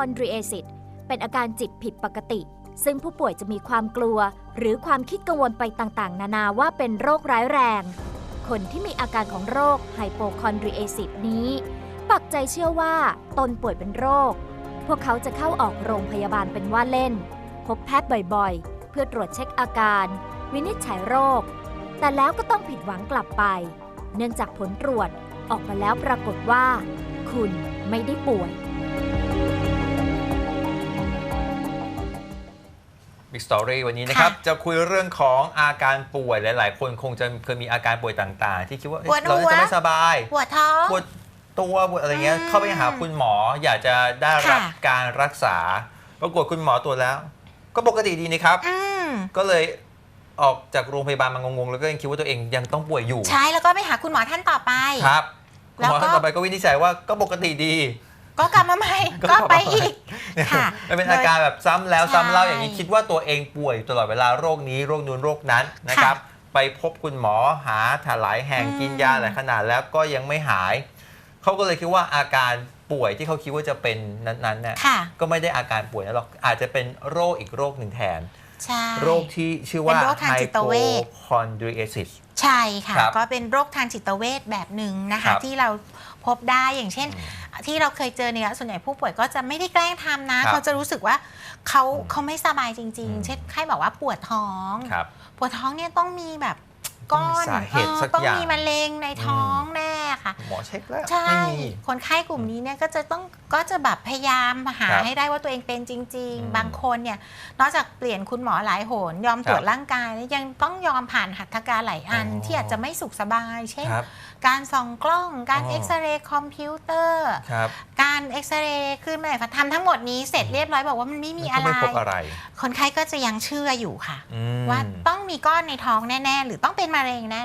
อนดรีเอซิสเป็นอาการจิตผิดปกติ ซึ่งผู้ป่วยจะมีความกลัว หรือความคิดกังวลไปต่างๆ นานาว่าเป็นโรคร้ายแรง คนที่มีอาการของโรคไฮโปคอนดรีเอซิสนี้ ปักใจเชื่อว่าตนป่วยเป็นโรค พวกเขาจะเข้าออกโรงพยาบาลเป็นว่าเล่น พบแพทย์บ่อยๆ เพื่อตรวจเช็คอาการ วินิจฉัยโรค แต่แล้วก็ต้องผิดหวังกลับไป เนื่องจากผลตรวจออกมาแล้วปรากฏว่า คุณไม่ได้ป่วย Big Story วันนี้นะครับค่ะจะคุยเรื่องของอาการป่วยหลาย ๆ คนคงจะเคยมีอาการป่วยต่าง ๆ ที่คิดว่าเอ๊ะปวดหัวเราน่าจะไม่สบายปวดท้อง ปวดตัวปวดอะไรเงี้ยอืมเข้าไปหาคุณหมออยากจะได้รับค่ะ การรักษา ปรากฏคุณหมอตรวจแล้ว ก็ปกติดีนี่ครับ อืมก็เลยออกจากโรงพยาบาลมางง ๆ แล้วก็ยังคิดว่าตัวเองยังต้องป่วยอยู่ ใช่แล้วก็ไปหาคุณหมอท่านต่อไป ครับคุณหมอแล้วก็ ท่านต่อไปก็วินิจฉัยว่าก็ปกติดี ก็กลับมาใหม่ก็ไปอีกค่ะมันเป็นอาการแบบซ้ำแล้วใช่ซ้ำเล่าอย่างนี้คิดว่าตัวเองป่วยอยู่ตลอดเวลาโรคนี้โรคนู้นโรคนั้นนะครับ ไปพบคุณหมอหาถลายแห่งอืมกินยาหลายขนาดแล้วก็ยังไม่หายเขาก็เลยคิดว่าอาการป่วยที่เขาคิดว่าจะเป็นนั้นๆเนี่ยค่ะก็ไม่ได้อาการป่วยนะหรอกอาจจะเป็นโรคอีกโรคหนึ่งแทนใช่โรคที่ชื่อว่าเป็นโรคทางจิตเวช hypochondriasis ใช่ค่ะครับก็เป็นโรคทางจิตเวชแบบหนึ่งนะครัคะบที่เรา พบได้อย่างเช่น ที่เราเคยเจอเนี่ยส่วนใหญ่ผู้ป่วยก็จะไม่ได้แกล้งทำนะครับ เขาจะรู้สึกว่าเขาอืมเขาไม่สบายจริง อืม ๆ เช่นใครบอกว่าปวดท้อง ครับ ปวดท้องเนี่ยต้องมีแบบก้อนต้องมีสาเหตุออสักต้องอย่างมีมะเร็งในท้องแน่ค่ะ หมอเช็คแล้วใช่ ไม่มี คนไข้กลุ่มนี้เนี่ยก็จะต้องก็จะแบบพยายามหาครับให้ได้ว่าตัวเองเป็นจริง อืมๆ บางคนเนี่ยนอกจากเปลี่ยนคุณหมอหลายโหน ยอมตรวจครับร่างกายแล้วยังต้องยอมผ่านหัตถการหลายอันอ๋อ ที่อาจจะไม่สุขสบาย เช่น ครับ การส่องกล้อง การอ๋อ เอ็กซเรย์คอมพิวเตอร์ ครับการเอ็กซเรย์ขึ้นมาทำทั้งหมดนี้เสร็จเรียบร้อยบอกว่ามันไม่มีแล้วอะก็ไรไม่พบอะไรคนไข้ก็จะยังเชื่ออยู่ค่ะ อืม ว่าต้องมีก้อนในท้องแน่ ๆ หรือต้องเป็นมะเร็งแน่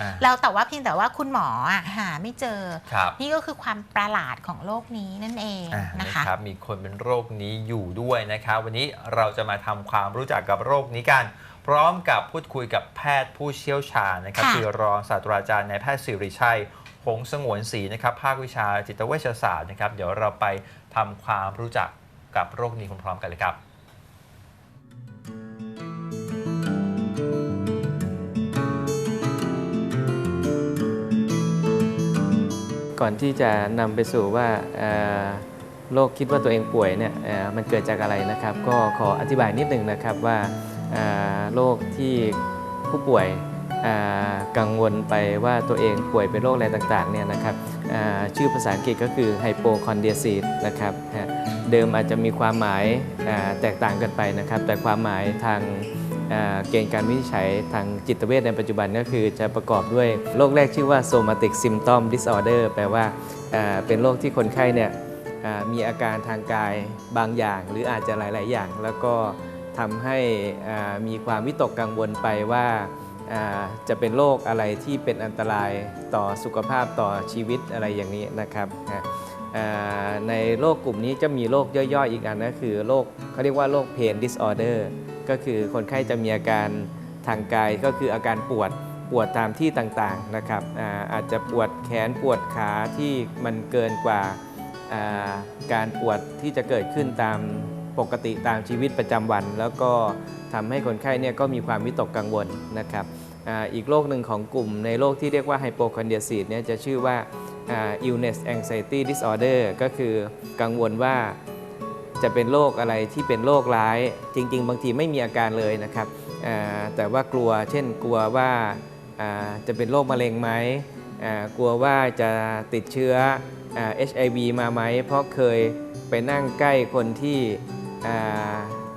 อ่าๆแล้วแต่ว่าเพียงแต่ว่าคุณหมออะหาไม่เจอ ครับนี่ก็คือความประหลาดของโลกนี้นั่นเองอ่านะคะ ครับมีคนเป็นโรคนี้อยู่ด้วยนะครับ วันนี้เราจะมาทำความรู้จักกับโรคนี้กัน พร้อมกับพูดคุยกับแพทย์ผู้เชี่ยวชาญนะครับค่ะคือรองศาสตราจารย์นายแพทย์สิริชัยหงส์สงวนศรีนะครับภาควิชาจิตเวชศาสตร์นะครับ เดี๋ยวเราไปทำความรู้จักกับโรคนี้พร้อมๆกันเลยครับก่อนที่จะนำไปสู่ว่าเอ่อโรคคิดว่าตัวเองป่วยเนี่ยเอ่อมันเกิดจากอะไรนะครับ ก็ขออธิบายนิดหนึ่งนะครับว่าเอ่อ โรคที่ผู้ป่วยกังวลไปว่าตัวเองป่วยเป็นโรคอะไรต่างๆเนี่ยนะครับชื่อภาษาอังกฤษก็คือไฮโปคอนเดียซีนะครับเดิมอาจจะมีความหมายแตกต่างกันไปนะครับ แต่ความหมายทางเอ่อเกณฑ์การวินิจฉัยทางจิตเวชในปัจจุบันก็คือจะประกอบด้วยโรคแรกชื่อว่า somatic symptom disorder แปลว่าเอ่อเป็นโรคที่คนไข้เนี่ยมีอาการทางกายบางอย่าง หรืออาจจะหลาย ๆ อย่างแล้วก็ ทำให้มีความวิตกกังวลไปว่าจะเป็นโรคอะไรที่เป็นอันตรายต่อสุขภาพต่อชีวิตอะไรอย่างนี้นะครับในโรคกลุ่มนี้จะมีโรคย่อยๆ อีกอันก็คือโรคเขาเรียกว่าโรค pain disorder ก็คือคนไข้จะมีอาการทางกายก็คืออาการปวดปวดตามที่ต่างๆนะครับอาอาจจะปวดแขนปวดขาที่มันเกินกว่าอ่าการปวดที่จะเกิดขึ้นตาม ปกติตามชีวิตประจำวัน แล้วก็ทำให้คนไข้เนี่ยก็มีความวิตกกังวลนะครับอีกโรคหนึ่งของกลุ่มในโรคที่เรียกว่าไฮโปคอนเดียซีดเนี่ยจะชื่อว่าอ่า illness anxiety disorder ก็คือกังวลว่าจะเป็นโรคอะไรที่เป็นโรคร้าย จริง ๆ บางทีไม่มีอาการเลยนะครับแต่ว่ากลัวเช่นกลัวว่าจะเป็นโรคมะเร็งไหมกลัวว่าจะติดเชื้อ HIV มาไหม เพราะเคยไปนั่งใกล้คนที่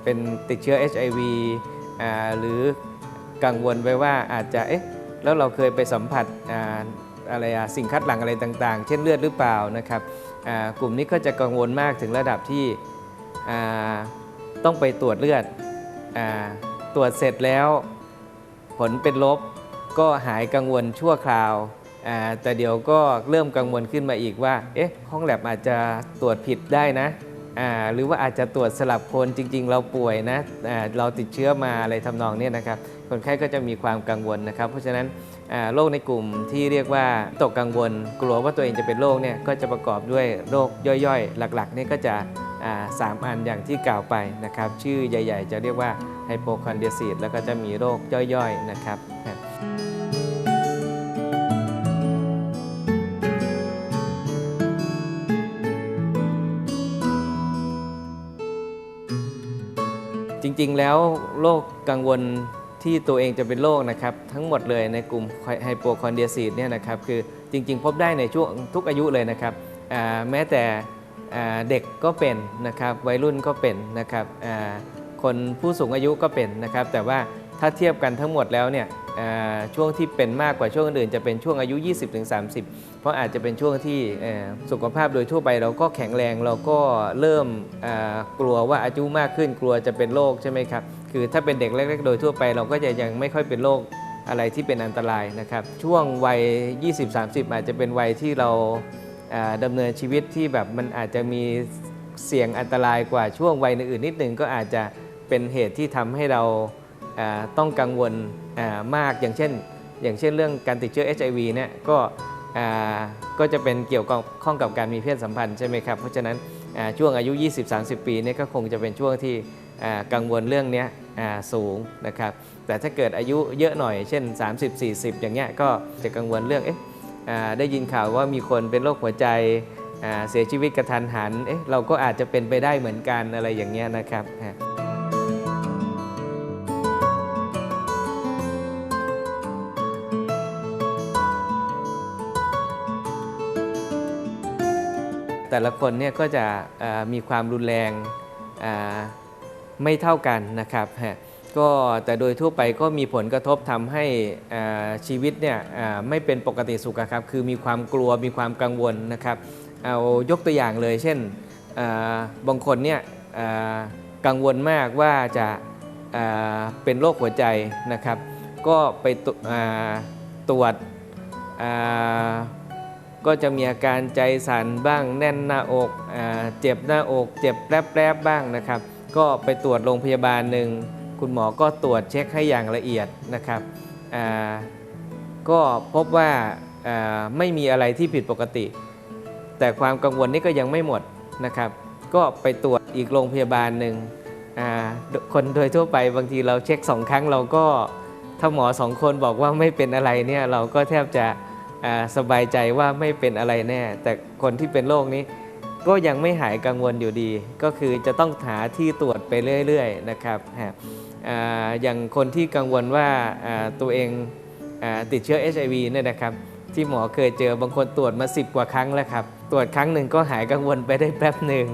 เป็นติดเชื้อ HIV อหรือกังวลไปว่าอาจจะเอ๊ะแล้วเราเคยไปสัมผัสออะไรสิ่งคัดหลั่งอะไรต่างๆ เช่นเลือดหรือเปล่านะครับกลุ่มนี้ก็จะกังวลมากถึงระดับที่ต้องไปตรวจเลือดอตรวจเสร็จแล้วผลเป็นลบก็หายกังวลชั่วคราว แต่เดี๋ยวก็เริ่มกังวลขึ้นมาอีกว่า เอ๊ะ ห้องแลบอาจจะตรวจผิดได้นะ หรือว่าอาจจะตรวจสลับคนจริง ๆ เราป่วยนะเราติดเชื้อมาอะไรทำนองนี้นะครับคนไข้ก็จะมีความกังวลนะครับ เพราะฉะนั้นโรคในกลุ่มที่เรียกว่าตกกังวล กลัวว่าตัวเองจะเป็นโรคเนี่ยก็จะประกอบด้วยโรคย่อยๆ หลักๆนี่ก็จะสามอันอย่างที่กล่าวไปนะครับ ชื่อใหญ่ ๆ จะเรียกว่าไฮโปคอนเดซีดแล้วก็จะมีโรคย่อยๆนะครับ ริง ๆ แล้วโรคกังวลที่ตัวเองจะเป็นโรคนะครับทั้งหมดเลยในกลุ่มไฮโปคอนเดียซีดเนี่ยนะครับคือจริง ๆ พบได้ในช่วงทุกอายุเลยนะครับแม้แต่เด็กก็เป็นนะครับวัยรุ่นก็เป็นนะครับคนผู้สูงอายุก็เป็นนะครับแต่ว่าถ้าเทียบกันทั้งหมดแล้วเนี่ยช่วงที่เป็นมากกว่าช่วงอื่นจะเป็นช่วงอายุ 20-30 ราะอาจจะเป็นช่วงที่สุขภาพโดยทั่วไปเราก็แข็งแรงเราก็เริ่มกลัวว่าอายุมากขึ้นกลัวจะเป็นโรคใช่ไหมครับคือถ้าเป็นเด็กเล็กๆ โดยทั่วไป เราก็จะยังไม่ค่อยเป็นโรคอะไรที่เป็นอันตรายนะครับ ช่วงวัย 20-30 อาจจะเป็นวัยที่เราอ่าดำเนินชีวิตที่แบบมันอาจจะมีเสี่ยงอันตรายกว่าช่วงวัยอื่นนิดหนึ่งก็อาจจะเป็นเหตุที่ทำให้เราต้องกังวลมากอย่างเช่น อย่างเช่นเรื่องการติดเชื้อ HIV เนี่ยก็ ก็จะเป็นเกี่ยวข้องกับการมีเพศสัมพันธ์ใช่ไหมครับเพราะฉะนั้นช่วงอายุ 20-30 ปีนี่ก็คงจะเป็นช่วงที่กังวลเรื่องนี้สูงนะครับแต่ถ้าเกิดอายุเยอะหน่อยเช่น 30-40 อย่างเงี้ยก็จะกังวลเรื่องเอ๊ะได้ยินข่าวว่ามีคนเป็นโรคหัวใจเสียชีวิตกระทันหันเอ๊ะเราก็อาจจะเป็นไปได้เหมือนกันอะไรอย่างเงี้ยนะครับ แต่ละคนเนี่ยก็จะมีความรุนแรงไม่เท่ากันนะครับก็แต่โดยทั่วไปก็มีผลกระทบทำให้ชีวิตเนี่ยไม่เป็นปกติสุขครับคือมีความกลัวมีความกังวลนะครับเอายกตัวอย่างเลย เช่นบางคนเนี่ยกังวลมากว่าจะเป็นโรคหัวใจนะครับ ก็ไปตรวจ ก็จะมีอาการใจสั่นบ้าง แน่นหน้าอกอเจ็บหน้าอก เจ็บแปรบๆบ้างนะครับ ก็ไปตรวจโรงพยาบาลหนึ่งคุณหมอก็ตรวจเช็คให้อย่างละเอียดนะครับก็พบว่าไม่มีอะไรที่ผิดปกติ แต่ความกังวลนี่ก็ยังไม่หมดนะครับ ก็ไปตรวจอีกโรงพยาบาลหนึ่งคนโดยทั่วไปบางทีเราเช็คสองครั้งเราก็ถ้าหมอสองคนบอกว่าไม่เป็นอะไรเนี่ยเราก็แทบจะ สบายใจว่าไม่เป็นอะไรแน่ แต่คนที่เป็นโรคนี้ก็ยังไม่หายกังวลอยู่ดี ก็คือจะต้องหาที่ตรวจไปเรื่อยๆนะครับฮะอ่าอย่างคนที่กังวลว่าตัวเองอติดเชื้อ HIV เนี่ยนะครับ ที่หมอเคยเจอบางคนตรวจมา 10 กว่าครั้งแล้วครับ ตรวจครั้งหนึ่งก็หายกังวลไปได้แป๊บหนึ่ง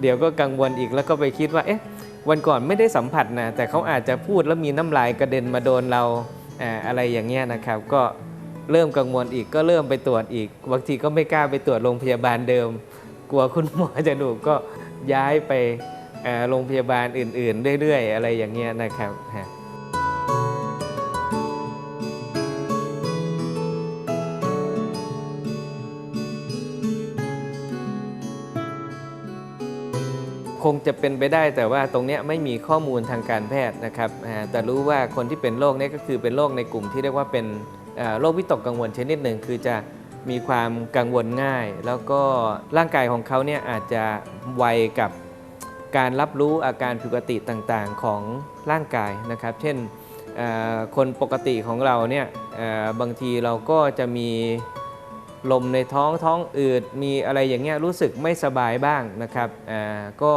เดี๋ยวก็กังวลอีกแล้วก็ไปคิดว่าเอ๊ะวันก่อนไม่ได้สัมผัสนะแต่เขาอาจจะพูดแล้วมีน้ำลายกระเด็นมาโดนเราอะไรอย่างเงี้ยนะครับ ก็ เริ่มกังวลอีกก็เริ่มไปตรวจอีกบางทีก็ไม่กล้าไปตรวจโรงพยาบาลเดิม กลัวคุณหมอจะดุก็ย้ายไปโรงพยาบาลอื่น ๆ เรื่อย ๆ อะไรอย่างเงี้ยนะครับฮะคงจะเป็นไปได้แต่ว่าตรงเนี้ยไม่มีข้อมูลทางการแพทย์นะครับแต่รู้ว่าคนที่เป็นโรคเนี้ก็คือเป็นโรคในกลุ่มที่เรียกว่าเป็น โรควิตกกังวลชนิดหนึ่งคือจะมีความกังวลง่าย แล้วก็ร่างกายของเขาเนี่ยอาจจะไวกับการรับรู้อาการผิดปกติต่างๆของร่างกายนะครับ เช่นคนปกติของเราเนี่ยบางทีเราก็จะมีลมในท้องท้องอืดมีอะไรอย่างเงี้ยรู้สึกไม่สบายบ้างนะครับก็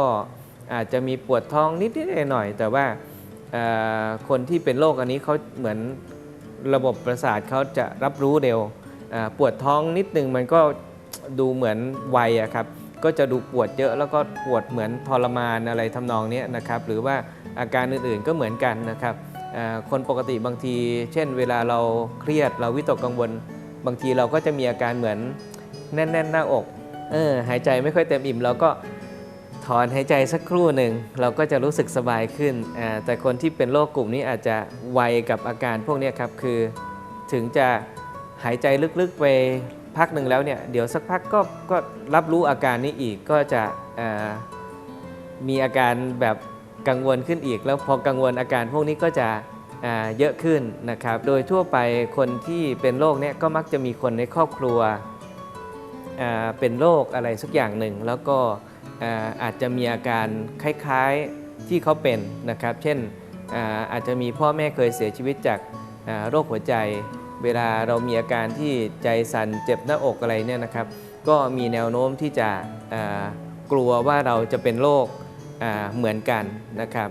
อาจจะมีปวดท้องนิดๆหน่อยๆแต่ว่าคนที่เป็นโรคอันนี้เขาเหมือน ระบบประสาทเขาจะรับรู้เร็วปวดท้องนิดนึงมันก็ดูเหมือนวอะครับก็จะดูปวดเยอะแล้วก็ปวดเหมือนทรมานอะไรทำนองนี้นะครับหรือว่าอาการอื่นๆก็เหมือนกันนะครับคนปกติบางที เช่น เวลาเราเครียดเราวิตกกังวล บางทีเราก็จะมีอาการเหมือนแน่น ๆ หน้าอกเออหายใจไม่ค่อยเต็มอิ่มเราก็ ถอนหายใจสักครู่หนึ่งเราก็จะรู้สึกสบายขึ้น แต่คนที่เป็นโรคกลุ่มนี้อาจจะไวกับอาการพวกนี้ครับ คือถึงจะหายใจลึกๆไปพักหนึ่งแล้วเนี่ยเดี๋ยวสักพักก็ก็รับรู้อาการนี้อีกก็จะมีอาการแบบกังวลขึ้นอีก แล้วพอกังวลอาการพวกนี้ก็จะเยอะขึ้นนะครับ โดยทั่วไปคนที่เป็นโรคเนี้ยก็มักจะมีคนในครอบครัวเป็นโรคอะไรสักอย่างหนึ่งแล้วก็ อาจจะมีอาการคล้ายๆที่เขาเป็นนะครับ เช่นอาอาจจะมีพ่อแม่เคยเสียชีวิตจากาโรคหัวใจ เวลาเรามีอาการที่ใจสั่นเจ็บหน้าอกอะไรเนี่ยนะครับ ก็มีแนวโน้มที่จะกลัวว่าเราจะเป็นโรคเหมือนกันนะครับ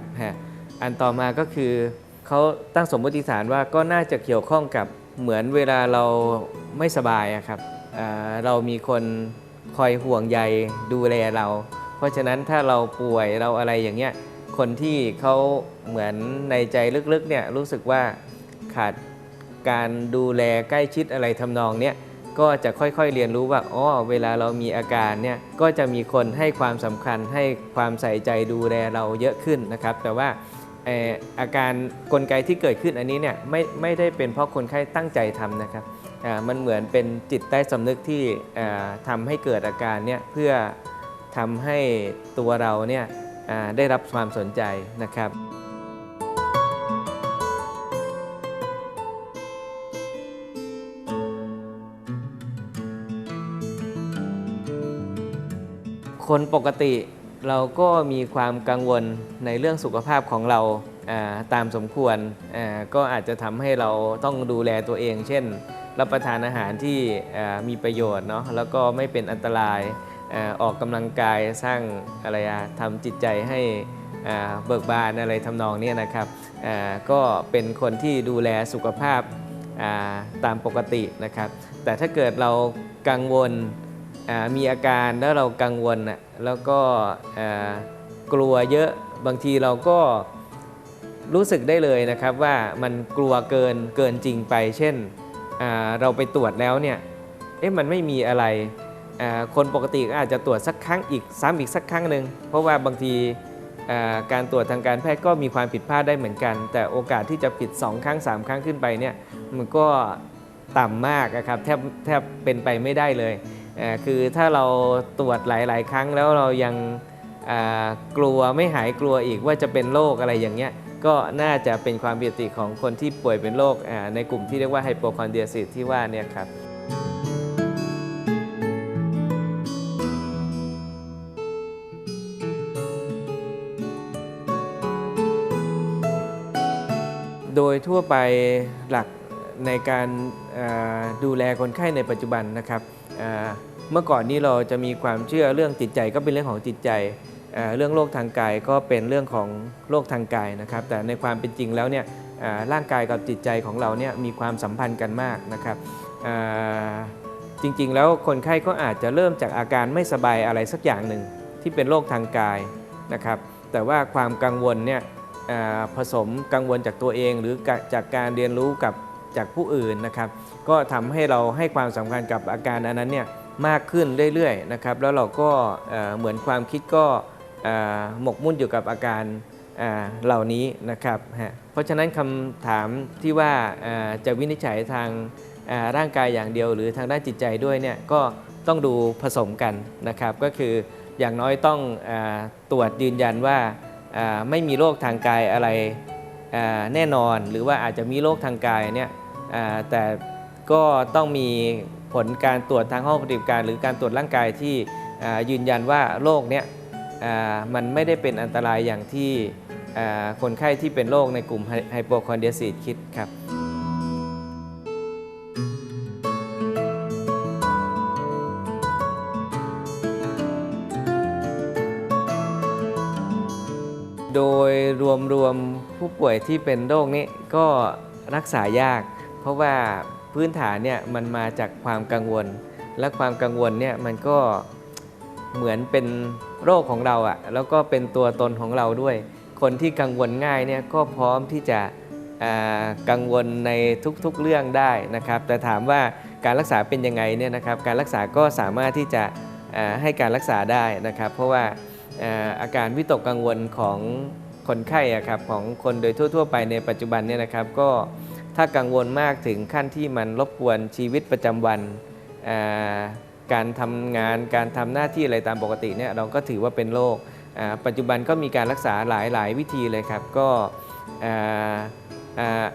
อันต่อมาก็คือเขาตั้งสมมติฐานว่าก็น่าจะเกี่ยวข้องกับเหมือนเวลาเราไม่สบายครับเรามีคนคอยห่วงใยดูแลเรา ราะฉะนั้นถ้าเราป่วยเราอะไรอย่างเงี้ยคนที่เขาเหมือนในใจลึกๆเนี่ยรู้สึกว่าขาดการดูแลใกล้ชิดอะไรทำนองเนี้ยก็จะค่อยๆเรียนรู้ว่าอ๋อเวลาเรามีอาการเนี่ยก็จะมีคนให้ความสำคัญให้ความใส่ใจดูแลเราเยอะขึ้นนะครับ แต่ว่าอาการกลไกที่เกิดขึ้นอันนี้เนี่ยไม่ไม่ได้เป็นเพราะคนไข้ตั้งใจทำนะครับมันเหมือนเป็นจิตใต้สำนึกที่อ่าทำให้เกิดอาการเนี่ยเพื่อ ทำให้ตัวเราเนี่ยได้รับความสนใจนะครับคนปกติเราก็มีความกังวลในเรื่องสุขภาพของเราตามสมควรก็อาจจะทำให้เราต้องดูแลตัวเอง เช่น รับประทานอาหารที่มีประโยชน์เนาะแล้วก็ไม่เป็นอันตราย ออกกำลังกายสร้างอะไรทำจิตใจให้เบิกบานอะไรทำนองนี้นะครับก็เป็นคนที่ดูแลสุขภาพตามปกตินะครับ แต่ถ้าเกิดเรากังวลมีอาการแล้วเรากังวลแล้วก็กลัวเยอะบางทีเราก็รู้สึกได้เลยนะครับว่ามันกลัวเกินเกินจริงไป เช่นเราไปตรวจแล้วเนี่ยเอ๊ะมันไม่มีอะไร คนปกติก็อาจจะตรวจสักครั้งอีกซ้ำอีกสักครั้งหนึ่งเพราะว่าบางทีการตรวจทางการแพทย์ก็มีความผิดพลาดได้เหมือนกัน แต่โอกาสที่จะผิด 2 ครั้ง 3 ครั้งขึ้นไปเนี่ยมันก็ต่ำมากนะครับแทบแทบเป็นไปไม่ได้เลย คือถ้าเราตรวจหลาย ๆ ครั้งแล้วเรายังกลัวไม่หายกลัวอีกว่าจะเป็นโรคอะไรอย่างเงี้ยก็น่าจะเป็นความผิดปกติของคนที่ป่วยเป็นโรคในกลุ่มที่เรียกว่าไฮโปคอนเดรียซิสที่ว่าเนี่ยครับ โดยทั่วไปหลักในการดูแลคนไข้ในปัจจุบันนะครับเมื่อก่อนนี้เราจะมีความเชื่อเรื่องจิตใจก็เป็นเรื่องของจิตใจ เรื่องโรคทางกายก็เป็นเรื่องของโรคทางกายนะครับ แต่ในความเป็นจริงแล้วเนี่ยร่างกายกับจิตใจของเราเนี่ยมีความสัมพันธ์กันมากนะครับจริงๆ แล้วคนไข้ก็อาจจะเริ่มจากอาการไม่สบายอะไรสักอย่างหนึ่งที่เป็นโรคทางกายนะครับ แต่ว่าความกังวลเนี่ย ผสมกังวลจากตัวเอง หรือจากการเรียนรู้กับจากผู้อื่นนะครับ ก็ทำให้เราให้ความสำคัญกับอาการอันนั้นเนี่ยมากขึ้นเรื่อยๆนะครับ แล้วเราก็เเหมือนความคิดก็หมกมุ่นอยู่กับอาการเหล่านี้นะครับ เพราะฉะนั้นคำถามที่ว่าาจะวินิจฉัยทางาร่างกายอย่างเดียว หรือทางด้านจิตใจด้วยเนี่ยก็ต้องดูผสมกันนะครับ ก็คืออย่างน้อยต้องอตรวจยืนยันว่า ไม่มีโรคทางกายอะไรแน่นอน หรือว่าอาจจะมีโรคทางกายเนี่ยแต่ก็ต้องมีผลการตรวจทางห้องปฏิบัติการ หรือการตรวจร่างกายที่ยืนยันว่าโรคเนี้ยมันไม่ได้เป็นอันตรายอย่างที่คนไข้ที่เป็นโรคในกลุ่มไฮโปคอนเดรียซีดคิดครับ ผู้ป่วยที่เป็นโรคนี้ก็รักษายาก เพราะว่าพื้นฐานเนี่ยมันมาจากความกังวล และความกังวลเนี่ยมันก็เหมือนเป็นโรคของเราอะแล้วก็เป็นตัวตนของเราด้วย คนที่กังวลง่ายเนี่ยก็พร้อมที่จะกังวลในทุกๆเรื่องได้นะครับ แต่ถามว่าการรักษาเป็นยังไงเนี่ยนะครับ การรักษาก็สามารถที่จะให้การรักษาได้นะครับ เพราะว่าอาการวิตกกังวลของ คนไข้อะครับของคนโดยทั่ว ๆ ไปในปัจจุบันเนี่ยนะครับก็ถ้ากังวลมากถึงขั้นที่มันรบกวนชีวิตประจำวัน การทำงานการทำหน้าที่อะไรตามปกติเนี่ยเราก็ถือว่าเป็นโรคปัจจุบันก็มีการรักษาหลาย ๆ วิธีเลยครับก็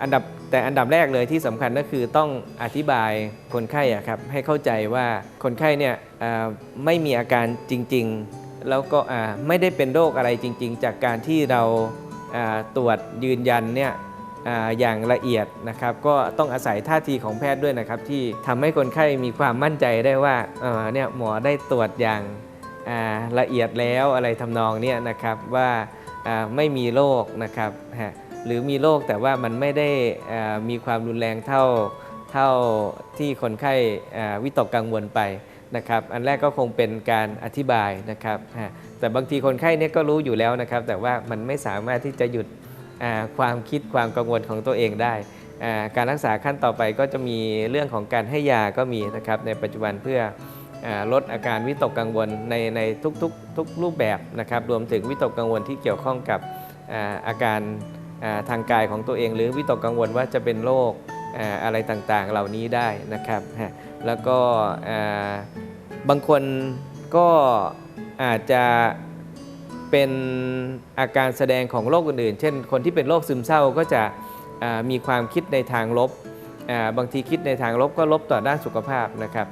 อันดับแต่อันดับแรกเลยที่สำคัญก็คือต้องอธิบายคนไข้อะครับให้เข้าใจว่าคนไข้เนี่ยไม่มีอาการจริง ๆ แล้วก็ไม่ได้เป็นโรคอะไรจริง ๆ จากการที่เราตรวจยืนยันเนี่ยอย่างละเอียดนะครับ ก็ต้องอาศัยท่าทีของแพทย์ด้วยนะครับ ที่ทำให้คนไข้มีความมั่นใจได้ว่าเนี่ยหมอได้ตรวจอย่างาละเอียดแล้วอะไรทำนองเนี่ยนะครับว่าาไม่มีโรคนะครับหรือมีโรคแต่ว่ามันไม่ได้มีความรุนแรงเท่าเท่าที่คนไข้วิตกกังวลไป นะครับ อันแรกก็คงเป็นการอธิบายนะครับแต่บางทีคนไข้เนี่ยก็รู้อยู่แล้วนะครับ แต่ว่ามันไม่สามารถที่จะหยุดความคิดความกังวลของตัวเองได้ การรักษาขั้นต่อไปก็จะมีเรื่องของการให้ยาก็มีนะครับในปัจจุบันเพื่ออลดอาการวิตกกังวลในในทุกๆทุกรูปแบบนะครับ รวมถึงวิตกกังวลที่เกี่ยวข้องกับอาอาการทางกายของตัวเอง หรือวิตกกังวลว่าจะเป็นโรค อะไรต่างๆเหล่านี้ได้นะครับ แล้วก็บางคนก็อาจจะเป็นอาการแสดงของโรคอื่นๆ เช่น คนที่เป็นโรคซึมเศร้าก็จะมีความคิดในทางลบบางทีคิดในทางลบก็ลบต่อด้านสุขภาพนะครับ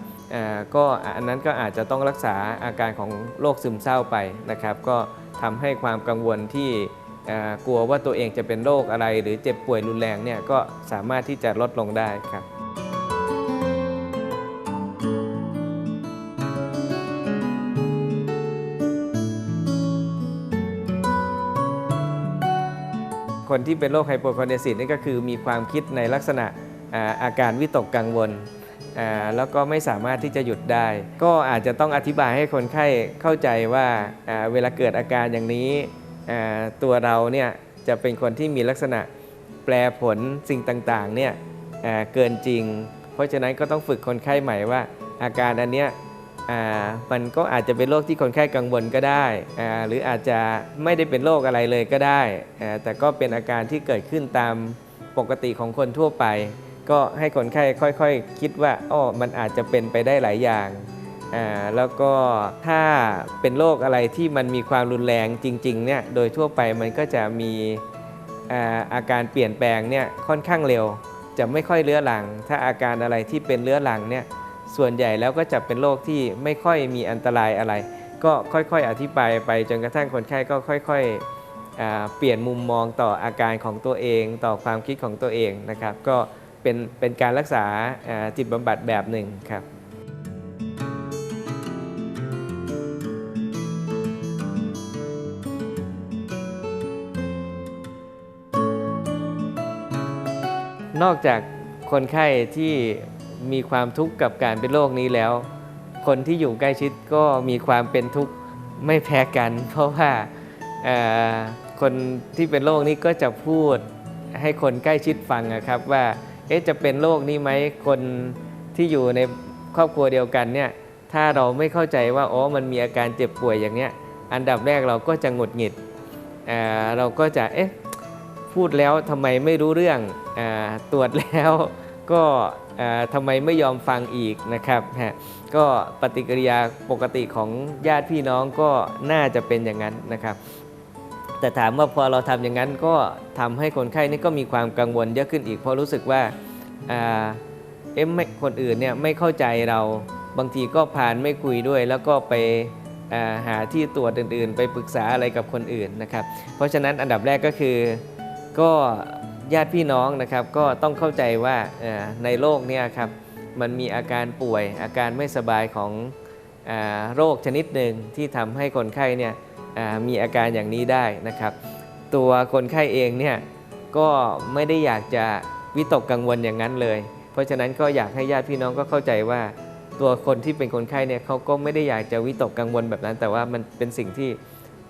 ก็อันนั้นก็อาจจะต้องรักษาอาการของโรคซึมเศร้าไปนะครับ ก็ทำให้ความกังวลที่ กลัวว่าตัวเองจะเป็นโรคอะไร หรือเจ็บป่วยรุนแรงเนี่ยก็สามารถที่จะลดลงได้ครับคนที่เป็นโรคไฮโปคอนเดซิสนี่ก็คือมีความคิดในลักษณะอาการวิตกกังวล แล้วก็ไม่สามารถที่จะหยุดได้ ก็อาจจะต้องอธิบายให้คนไข้เข้าใจว่าเวลาเกิดอาการอย่างนี้ ตัวเราเนี่ยจะเป็นคนที่มีลักษณะแปลผลสิ่งต่างๆเนี่ยเกินจริง เพราะฉะนั้นก็ต้องฝึกคนไข้ใหม่ว่า อาการอันเนี้ยมันก็อาจจะเป็นโรคที่คนไข้กังวลก็ได้ หรืออาจจะไม่ได้เป็นโรคอะไรเลยก็ได้ แต่ก็เป็นอาการที่เกิดขึ้นตามปกติของคนทั่วไป ก็ให้คนไข้ค่อยๆคคิดว่าอ้อมันอาจจะเป็นไปได้หลายอย่าง แล้วก็ถ้าเป็นโรคอะไรที่มันมีความรุนแรงจริงๆเนี่ยโดยทั่วไปมันก็จะมีอาการเปลี่ยนแปลงเนี่ยค่อนข้างเร็ว จะไม่ค่อยเลื้อรัง ถ้าอาการอะไรที่เป็นเลื้อรังเนี่ยส่วนใหญ่แล้วก็จะเป็นโรคที่ไม่ค่อยมีอันตรายอะไร ก็ค่อยๆ อธิบายไปจนกระทั่งคนไข้ก็ค่อยๆเปลี่ยนมุมมองต่ออาการของตัวเอง ต่อความคิดของตัวเองนะครับ ก็เป็นเป็นการรักษาอ่าจิตบำบัดแบบหนึ่งครับ นอกจากคนไข้ที่มีความทุกข์กับการเป็นโรคนี้แล้ว คนที่อยู่ใกล้ชิดก็มีความเป็นทุกข์ไม่แพ้กัน เพราะว่าคนที่เป็นโรคนี้ก็จะพูดให้คนใกล้ชิดฟังนะครับว่าเอ๊ะจะเป็นโรคนี้ไหมคนที่อยู่ในครอบครัวเดียวกันเนี่ยถ้าเราไม่เข้าใจว่าอ๋อมันมีอาการเจ็บป่วยอย่างเนี้ยอันดับแรกเราก็จะหงุดหงิดเเราก็จะเอ๊ะพูดแล้วทำไมไม่รู้เรื่อง ตรวจแล้วก็ทำไมไม่ยอมฟังอีกนะครับฮะก็ปฏิกิริยาปกติของญาติพี่น้องก็น่าจะเป็นอย่างนั้นนะครับ แต่ถามว่าพอเราทำอย่างนั้นก็ทำให้คนไข้นี่ก็มีความกังวลเยอะขึ้นอีก เพราะรู้สึกว่าเอ๊ะไม่คนอื่นเนี่ยไม่เข้าใจเราบางทีก็ผ่านไม่คุยด้วย แล้วก็ไปาหาที่ตรวจอื่น ๆ ไปปรึกษาอะไรกับคนอื่นนะครับ เพราะฉะนั้นอันดับแรกก็คือก็ ญาติพี่น้องนะครับก็ต้องเข้าใจว่าในโรคเนี่ยครับมันมีอาการป่วยอาการไม่สบายของอโรคชนิดหนึ่งที่ทำให้คนไข้เนี่ยมีอาการอย่างนี้ได้นะครับ ตัวคนไข้เองเนี่ยก็ไม่ได้อยากจะวิตกกังวลอย่างนั้นเลย เพราะฉะนั้นก็อยากให้ญาติพี่น้องก็เข้าใจว่า ตัวคนที่เป็นคนไข้เนี่ยเขาก็ไม่ได้อยากจะวิตกกังวลแบบนั้น แต่ว่ามันเป็นสิ่งที่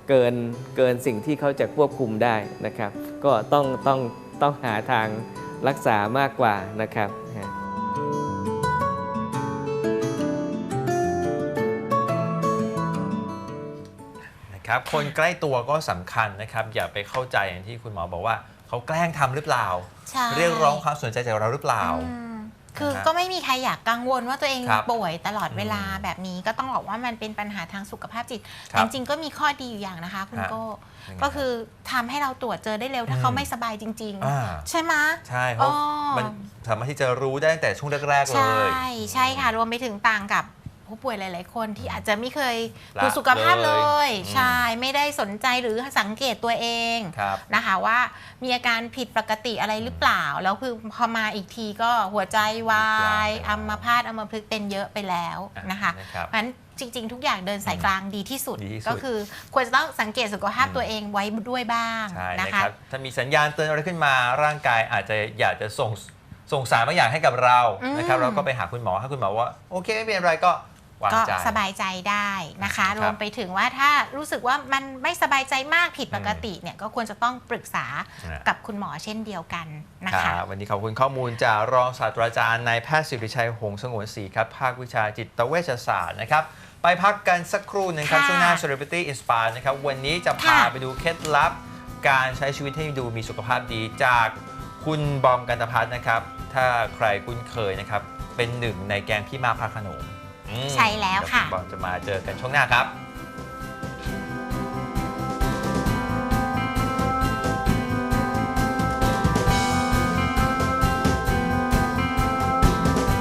เกินเกินสิ่งที่เขาจะควบคุมได้นะครับ ก็ต้องต้อง ต้องหาทางรักษามากกว่านะครับฮะนะครับคนใกล้ตัวก็สำคัญนะครับ อย่าไปเข้าใจอย่างที่คุณหมอบอกว่า เขาแกล้งทำหรือเปล่าใช่เรียกร้องความสนใจจากเราหรือเปล่าอืม คือนะฮะก็ไม่มีใครอยากกังวลว่าตัวเองครับป่วยตลอดเวลาอืมแบบนี้ก็ต้องบอกว่ามันเป็นปัญหาทางสุขภาพจิตคแต่รับจริงๆก็มีข้อดีอยู่อย่างนะคะ คุณฮะโก้ยังไงก็คือทำให้เราตรวจเจอได้เร็วถ้าอืมเขาไม่สบายจริงอ่าๆใช่ไหมใช่เพราะอ๋อมันสามารถที่จะรู้ได้ตั้งแต่ช่วงแรกๆเลใช่ยใช่ค่ะรวมไปถึงต่างกับ ผู้ป่วยหลาย ๆ คนที่อาจจะไม่เคยละดูสุขภาพเลเลยยอืมใช่ ไม่ได้สนใจหรือสังเกตตัวเองครับนะคะว่ามีอาการผิดปกติอะไรหรือเปล่า แล้วคือพอมาอีกทีก็หัวใจวายอัมพาตอัมพฤกษ์เป็นเยอะไปแล้วนะคะนะครับเพราะฉะนั้นจริง ๆ ทุกอย่างเดินสายกลางดีที่สุดดีที่สุดก็คือควรจะต้องสังเกตสุขภาพอืมตัวเองไว้ด้วยบ้างใช่นะนะคะครับถ้ามีสัญญาณเตือนอะไรขึ้นมาร่างกายอาจจะอยากจะส่งส่งสารบางอย่างให้กับเราอืมนะครับเราก็ไปหาคุณหมอถ้าคุณหมอว่า โอเคไม่เป็นไรก็ วางก็ใจ สบายใจได้นะคะ ครับรวมไปถึงว่าถ้ารู้สึกว่ามันไม่สบายใจมากผิดปกติเนี่ยก็ควรจะต้องปรึกษานะกับคุณหมอเช่นเดียวกันนะคคะ รับวันนี้ขอบคุณข้อมูลจากรองศาสตราจารย์นายแพทย์สิริชัยหงส์สงวนศรีครับภาควิชาจิตเวชศาสตร์นะครับ ไปพักกันสักครู่หนึงครับ ค่ะช่วงหน้า Celebrity Inspire นะครับ วันนี้จะพาค่ะ ไปดูเคล็ดลับ การใช้ชีวิตให้ดูมีสุขภาพดีจากคุณบอมกันตพัฒน์นะครับ ถ้าใครคุ้นเคยนะครับ เป็นหนึ่งในแกงพี่มาพระโขนงอืม ใช่แล้วค่ะเดี๋ยณบอมจะมาเจอกันช่วงหน้าครับ